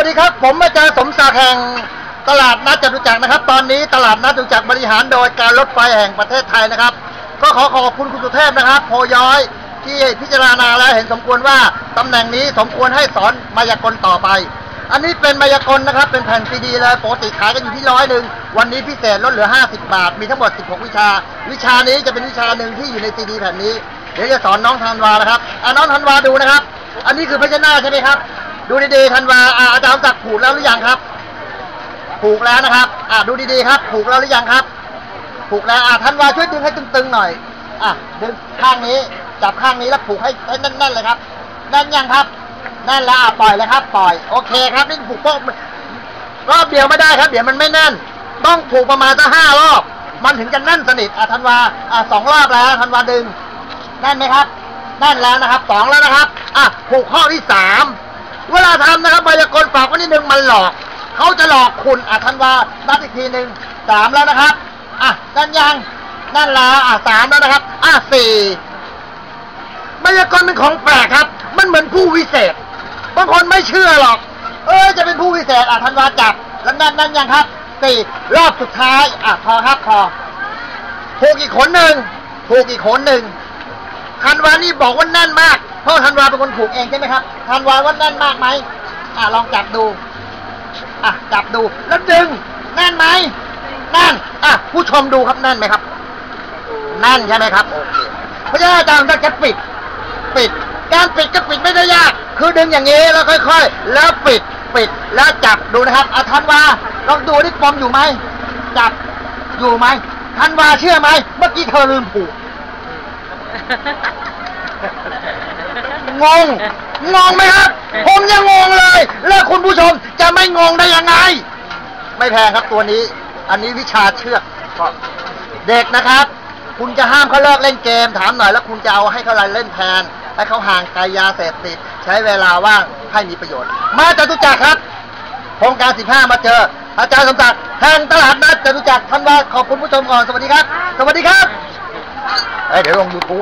วัสดีครับ ผมอาจารย์สมศักดิ์แห่งตลาดนัดจตุจักรนะครับ ตอนนี้ตลาดนัดจตุจักรบริหารโดยการรถไฟแห่งประเทศไทยนะครับ ก็ขอขอบคุณคุณสุเทพนะครับโพย้อยที่พิจารณาแล้วเห็นสมควรว่าตำแหน่งนี้สมควรให้สอนมายากลต่อไป อันนี้เป็นมายากลนะครับ เป็นแผ่นซีดีเลยปกติขายกันอยู่ที่ร้อยหนึ่งวันนี้พิเศษลดเหลือ 50 บาท มีทั้งหมด 16 วิชา วิชานี้จะเป็นวิชาหนึ่งที่อยู่ในซีดีแผ่นนี้เดี๋ยวจะสอนน้องธันวานะครับอะน้องธันวาดูนะครับ อันนี้คือพญชนะใช่ไหมครับ ดูดีๆธันวาอะอาจารย์ศักดิ์ผูกแล้วหรือยังครับ ผูกแล้วนะครับ อะดูดีๆครับ ผูกแล้วหรือยังครับ ผูกแล้วอะธันวาช่วยดึงให้ตึงๆหน่อย อะดึงข้างนี้จับข้างนี้แล้วผูกให้ให้แน่นๆเลยครับแน่นยังครับแน่นแล้วอะปล่อยเลยครับ ปล่อยโอเคครับนี่ผูกโป๊ะรอบเดียวไม่ได้ครับ เดี๋ยวมันไม่แน่น ต้องผูกประมาณสักห้ารอบ มันถึงจะแน่นสนิทอะธันวาอะสองรอบแล้วธันวาดึงแน่นไหมครับแน่นแล้วนะครับสองแล้วนะครับอะผูกข้อที่สาม วลาทำนะครับมายากลฝากไว้นิดนึงมันหลอกเขาจะหลอกคุณอะทันวานับอีกทีหนึ่งสามแล้วนะครับอะนั่นยังนั่นแล้วอะสามแล้วนะครับอะสี่มายากลเป็นของแปลกครับ มันเหมือนผู้วิเศษบางคนไม่เชื่อหรอก เออจะเป็นผู้วิเศษอะทันวาจับแล้วนั่นนั่นยังครับสี่รอบสุดท้ายอะพอครับพอผูกอีกขนหนึ่งผูกอีกขนหนึ่งธันวานี่บอกว่าแน่นมาก พราะธันวาเป็นคนผูกเองใช่ไหมครับธันวาว่าแน่นมากไหมอะลองจับดู อะจับดูแล้วดึงแน่นไหมแน่นอะผู้ชมดูครับแน่นไหมครับแน่นใช่ไหมครับโอเคเพราะฉะนั้นอาจารย์จะปิด ปิด การปิดก็ปิดไม่ได้ยาก คือดึงอย่างนี้แล้วค่อย ๆ แล้วปิดปิดแล้วจับดูนะครับอะธันวาลองดูที่ปมอยู่ไหมจับอยู่ไหมธันวาเชื่อไหมเมื่อกี้เธอลืมผูก งง งงไหมครับ ผมยังงงเลย แล้วคุณผู้ชมจะไม่งงได้ยังไง ไม่แพงครับตัวนี้ อันนี้วิชาเชือกเด็กนะครับ คุณจะห้ามเขาเลิกเล่นเกม ถามหน่อยแล้วคุณจะเอาให้เขาเล่นแทนให้เขาห่างไกลยาเสพติดใช้เวลาว่างให้มีประโยชน์ มาจตุจักรครับโครงการ 15 มาเจอ อาจารย์สมศักดิ์แห่งตลาดนัดจตุจักรท่านว่าขอบคุณผู้ชมก่อน สวัสดีครับ สวัสดีครับเอ้ยเดี๋ยวลงยูทูบ